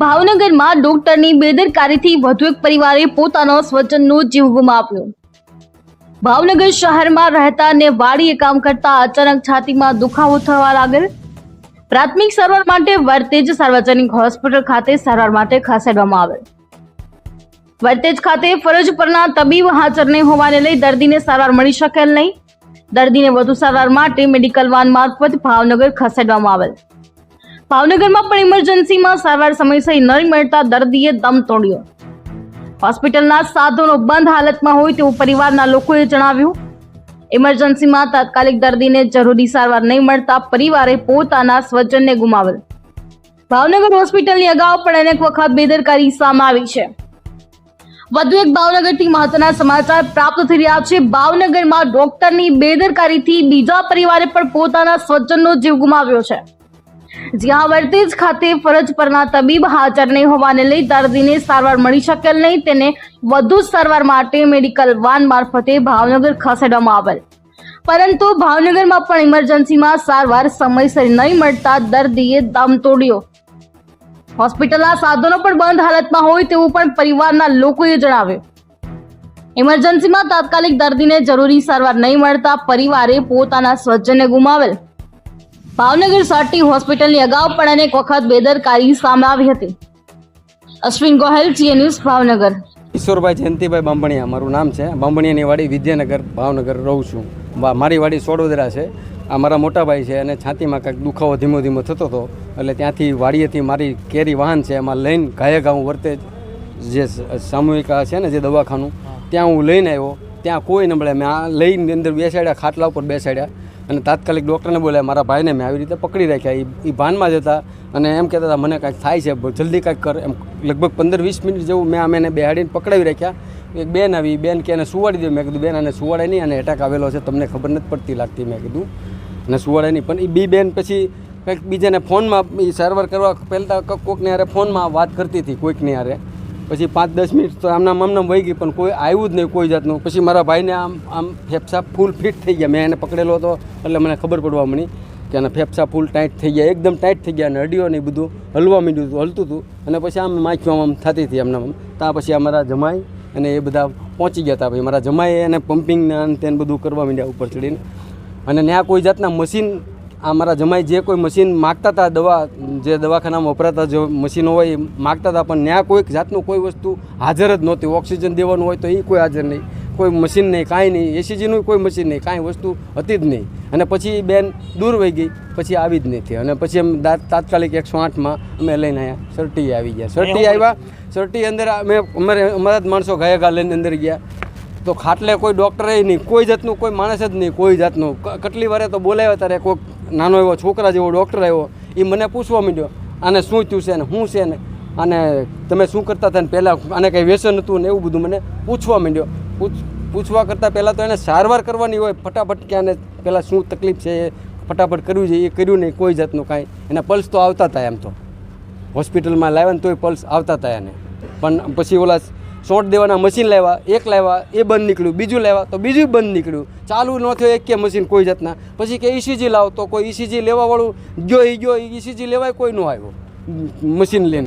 ભાવનગરમાં ડોક્ટરની બેદરકારીથી વધુ એક પરિવારે પોતાનો સ્વજનનો જીવ ગુમાવ્યો. ભાવનગર શહેરમાં રહેતા અને વાડીએ કામ કરતા અચાનક છાતીમાં દુખાવો થવા લાગેલ. પ્રાથમિક સારવાર માટે વર્તેજ સાર્વજનિક હોસ્પિટલ ખાતે સારવાર માટે ખસેડવામાં આવેલ. વર્તેજ ખાતે ફરજ પરના તબીબ હાજર નહીં હોવાને લઈ દર્દીને સારવાર મળી શકેલ નહીં. દર્દીને વધુ સારવાર માટે મેડિકલ વાન મારફત ભાવનગર ખસેડવામાં આવેલ. ભાવનગરમાં પણ ઇમરજન્સીમાં સારવાર સમયસર નહીં મળતા દર્દીએ દમ તોડ્યો. હોસ્પિટલના સાધનો બંધ હાલતમાં હોય તેવું પરિવારના લોકોએ જણાવ્યું. ઇમરજન્સીમાં તાત્કાલિક દર્દીને જરૂરી સારવાર નહીં મળતા પરિવારે પોતાના સ્વજનને ગુમાવેલ ભાવનગર હોસ્પિટલની અગાઉ પણ અનેક વખત બેદરકારી સામે આવી છે. વધુ એક ભાવનગરથી મહત્વના સમાચાર પ્રાપ્ત થઈ રહ્યા છે. ભાવનગરમાં ડોક્ટરની બેદરકારીથી બીજા પરિવારે પણ પોતાના સ્વજનનો જીવ ગુમાવ્યો છે. જ્યાં વર્તેજ ખાતે ફરજ પરના તબીબ હાજર નહીં હોવાને લઈ દર્દીને સારવાર મળી શકેલ નહીં. તેને વધુ સારવાર માટે મેડિકલ વાન મારફતે ભાવનગર ખસેડવામાં આવેલ. પરંતુ ભાવનગરમાં પણ ઇમરજન્સીમાં સારવાર સમયસર નહીં મળતા દર્દીએ દમ તોડ્યો. હોસ્પિટલના સાધનો પણ બંધ હાલતમાં હોય તેવું પણ પરિવારના લોકોએ જણાવ્યું. ઇમરજન્સીમાં તાત્કાલિક દર્દીને જરૂરી સારવાર નહીં મળતા પરિવારે પોતાના સ્વજનને ગુમાવેલ. ભાવનગર સાટી હોસ્પિટલની અગાઉ પણ અનેક વખત બેદરકારી સામે આવી હતી. અશ્વિન ગોહેલ જીએ ન્યૂઝ ભાવનગર. ઈશ્વરભાઈ જયંતિભાઈ બાંભણિયા મારું નામ છે. બાંભણિયાની વાડી વિદ્યાનગર ભાવનગર રહું છું. મારી વાડી સોડોદરા છે. આ મારા મોટાભાઈ છે અને છાતીમાં કાંઈક દુખાવો ધીમો ધીમો થતો હતો. એટલે ત્યાંથી વાડીએથી મારી કેરી વાહન છે એમાં લઈને ઘાયે ઘા હું વર્તે જે. સામૂહિક છે ને જે દવાખાનું ત્યાં હું લઈને આવ્યો. ત્યાં કોઈ નબળે મેં આ લઈને અંદર બેસાડ્યા ખાટલા ઉપર બેસાડ્યા. અને તાત્કાલિક ડૉક્ટરને બોલાયા, મારા ભાઈને મેં આવી રીતે પકડી રાખ્યા એ- ભાનમાં જ હતા. અને એમ કહેતા હતા, મને કાંઈક થાય છે જલ્દી કાંઈક કર. એમ લગભગ પંદર વીસ મિનિટ જેવું મેં અમે એને બેહાડીને પકડાવી રાખ્યા. એક બેન આવી, બેન કે એને સુવાડી દો. મેં કીધું, બેન, આને સુવાડે નહીં અને એટેક આવેલો છે. તમને ખબર નથી પડતી લાગતી, મેં કીધું. અને સુવાડે નહીં. પણ એ બી બેન પછી કંઈક બીજાને ફોનમાં એ સારવાર કરવા પહેલાં કોઈકને હારે ફોનમાં વાત કરતી હતી, કોઈકની હારે. પછી પાંચ દસ મિનિટ તો આમનામ આમનામ વહી ગઈ, પણ કોઈ આવ્યું જ નહીં કોઈ જાતનું. પછી મારા ભાઈને આમ આમ ફેફસા ફૂલ ફિટ થઈ ગયા. મેં એને પકડેલો હતો, એટલે મને ખબર પડવા મળી કે એના ફેફસા ફૂલ ટાઈટ થઈ ગયા, એકદમ ટાઈટ થઈ ગયા અને હડીઓ ને બધું હલવા માંડ્યું હતું, હલતું હતું. અને પછી આમ માખ્યું આમ થતી હતી આમનામ ત્યાં પછી અમારા જમાઈ અને એ બધા પહોંચી ગયા હતા પછી મારા જમાઈએ એને પમ્પિંગને અને તેને બધું કરવા માંડ્યા ઉપર ચડીને. અને ત્યાં કોઈ જાતના મશીન આ મારા જમાઈ જે કોઈ મશીન માગતા હતા દવા જે દવાખાનામાં વપરાતા જે મશીનો હોય એ માગતા હતા પણ ત્યાં કોઈક જાતનું કોઈ વસ્તુ હાજર જ નહોતી. ઓક્સિજન દેવાનું હોય તો એ કોઈ હાજર નહીં. કોઈ મશીન નહીં કાંઈ નહીં. એસીજીનું કોઈ મશીન નહીં કાંઈ વસ્તુ હતી જ નહીં. અને પછી બેન દૂર વહી ગઈ પછી આવી જ નથી અને પછી એમ તાત્કાલિક એકસો આઠમાં અમે લઈને આવ્યા સરટી આવી ગયા. સરટી આવ્યા. સરટી અંદર અમે અમારે અમારા જ માણસો ગયા ગા લઈને અંદર ગયા. તો ખાટલે કોઈ ડૉક્ટરે નહીં કોઈ જાતનું કોઈ માણસ જ નહીં કોઈ જાતનું. કેટલી વારે તો બોલાવ્યા ત્યારે કોઈક નાનો એવો છોકરા જેવો ડૉક્ટર આવ્યો એ મને પૂછવા માંડ્યો, આને શું થયું છે ને શું છે ને? અને તમે શું કરતા હતા ને પહેલાં, આને કંઈ વ્યસન હતું ને એવું બધું મને પૂછવા માંડ્યો. પૂછ, પૂછવા કરતાં પહેલાં તો એને સારવાર કરવાની હોય, ફટાફટ કે આને પહેલાં શું તકલીફ છે એ ફટાફટ કરવી જોઈએ, એ કર્યું નહીં, કોઈ જાતનું કાંઈ. એના પલ્સ તો આવતા હતા એમ તો. હોસ્પિટલમાં લાવ્યા ને તોય પલ્સ આવતા હતા એને. પણ પછી ઓલા શોર્ટ દેવાના મશીન લાવ્યા, એક લાવ્યા, એ બંધ નીકળ્યું, બીજું લાવ્યા, તો બીજું બંધ નીકળ્યું. ચાલુ ન થયો એક કે મશીન કોઈ જાતના. પછી કે ઈસીજી લાવ, તો કોઈ ઈસીજી લેવાવાળું ગયો એ ગયો ઈસીજી લેવાય, કોઈ ન આવ્યો. મશીન લઈને.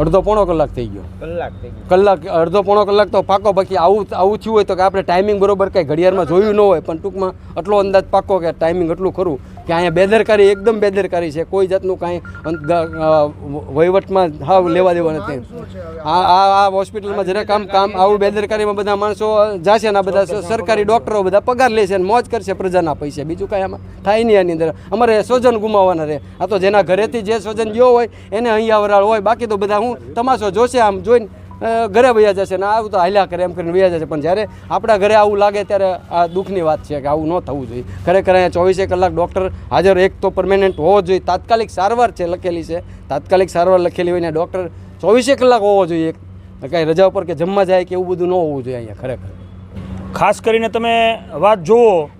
અડધો પોણો કલાક થઈ ગયો. કલાક થઈ કલાક અડધો પોણો કલાક તો પાકો બાકી આવું આવું થયું હોય તો કે આપણે ટાઈમિંગ બરોબર કંઈ ઘડિયાળમાં જોયું ન હોય પણ ટૂંકમાં આટલો અંદાજ પાકો કે ટાઈમિંગ એટલું ખરું કે અહીંયા બેદરકારી એકદમ બેદરકારી છે કોઈ જાતનું કાંઈ વહીવટમાં હાવ લેવા દેવા નથી. આ આ આ હોસ્પિટલમાં જરાક કામ કામ આવું બેદરકારીમાં બધા માણસો જાશે ને આ બધા સરકારી ડૉક્ટરો બધા પગાર લેશે ને મોજ કરશે પ્રજાના પૈસે. બીજું કાંઈ આમાં થાય નહીં આની અંદર. અમારે સ્વજન ગુમાવવાના રહે આ તો જેના ઘરેથી જે સ્વજન ગયો હોય એને અહીંયા વરાળ હોય. બાકી તો બધા હું તમાશો જોશે આમ જોઈને ઘરે વયા જશે ને આવું તો હાલ્યા કરે એમ કરીને વયા જશે. પણ જ્યારે આપણા ઘરે આવું લાગે ત્યારે આ દુઃખની વાત છે કે આવું ન થવું જોઈએ. ખરેખર અહીંયા ચોવીસે કલાક ડૉક્ટર હાજર, એક તો પરમેનન્ટ હોવો જોઈએ. તાત્કાલિક સારવાર છે લખેલી છે. તાત્કાલિક સારવાર લખેલી હોય ને ડૉક્ટર ચોવીસે કલાક હોવો જોઈએ. કાંઈ રજા ઉપર કે જમવા જાય કે એવું બધું ન હોવું જોઈએ અહીંયા ખરેખર. ખાસ કરીને તમે વાત જુઓ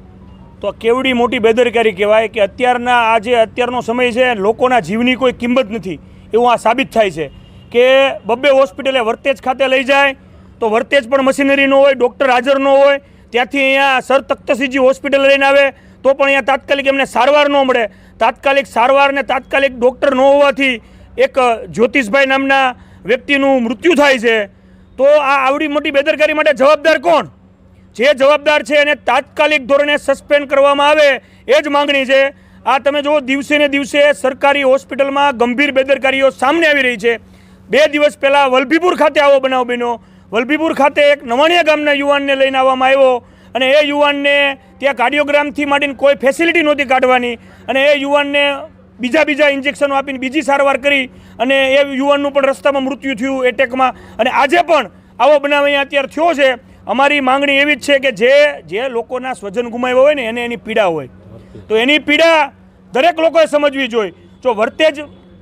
તો કેવડી મોટી બેદરકારી કહેવાય કે અત્યારના આ જે અત્યારનો સમય છે, લોકોના જીવની કોઈ કિંમત નથી. એવું આ સાબિત થાય છે. કે બબ્બે હોસ્પિટલે વર્તેજ ખાતે લઈ જાય, તો વર્તેજ પણ મશીનરી ન હોય, ડૉક્ટર હાજર ન હોય, ત્યાંથી અહીંયા સર તખ્તસિંહજી હોસ્પિટલ લઈને આવે, તો પણ અહીંયા તાત્કાલિક એમને સારવાર ન મળે. તાત્કાલિક સારવાર ને તાત્કાલિક ડૉક્ટર ન હોવાથી એક જ્યોતિષભાઈ નામના વ્યક્તિનું મૃત્યુ થાય છે. તો આ આવડી મોટી બેદરકારી માટે જવાબદાર કોણ? જે જવાબદાર છે એને તાત્કાલિક ધોરણે સસ્પેન્ડ કરવામાં આવે, એ જ માંગણી છે. આ તમે જુઓ, દિવસે ને દિવસે સરકારી હોસ્પિટલમાં ગંભીર બેદરકારીઓ સામે આવી રહી છે. બે દિવસ પહેલાં વલભીપુર ખાતે આવો બનાવ બન્યો. વલભીપુર ખાતે એક નવાણિયા ગામના યુવાનને લઈને આવવામાં આવ્યો અને એ યુવાનને ત્યાં કાર્ડિયોગ્રામથી માંડીને કોઈ ફેસિલિટી નહોતી કાઢવાની અને એ યુવાનને બીજા બીજા ઇન્જેક્શનો આપીને બીજી સારવાર કરી અને એ યુવાનનું પણ રસ્તામાં મૃત્યુ થયું એટેકમાં અને આજે પણ આવો બનાવ અહીંયા અત્યારે થયો છે. અમારી માંગણી એવી જ છે કે જે જે લોકોના સ્વજન ગુમાવ્યા હોય ને એને એની પીડા હોય. તો એની પીડા દરેક લોકોએ સમજવી જોઈએ. જો વર્તેજ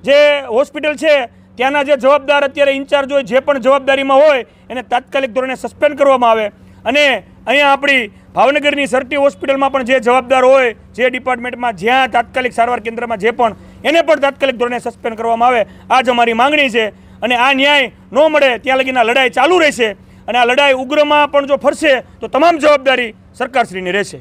જે હોસ્પિટલ છે ત્યાંના જે જવાબદાર અત્યારે ઇન્ચાર્જ હોય, જે પણ જવાબદારીમાં હોય, એને તાત્કાલિક ધોરણે સસ્પેન્ડ કરવામાં આવે. અને અહીંયા આપણી ભાવનગરની સરટી હોસ્પિટલમાં પણ જે જવાબદાર હોય, જે ડિપાર્ટમેન્ટમાં જ્યાં તાત્કાલિક સારવાર કેન્દ્રમાં જે પણ, એને પણ તાત્કાલિક ધોરણે સસ્પેન્ડ કરવામાં આવે. આ જ અમારી માંગણી છે. અને આ ન્યાય ન મળે ત્યાં લગીના લડાઈ ચાલુ રહેશે. અને આ લડાઈ ઉગ્રમાં પણ જો ફરશે, તો તમામ જવાબદારી સરકારશ્રીની રહેશે.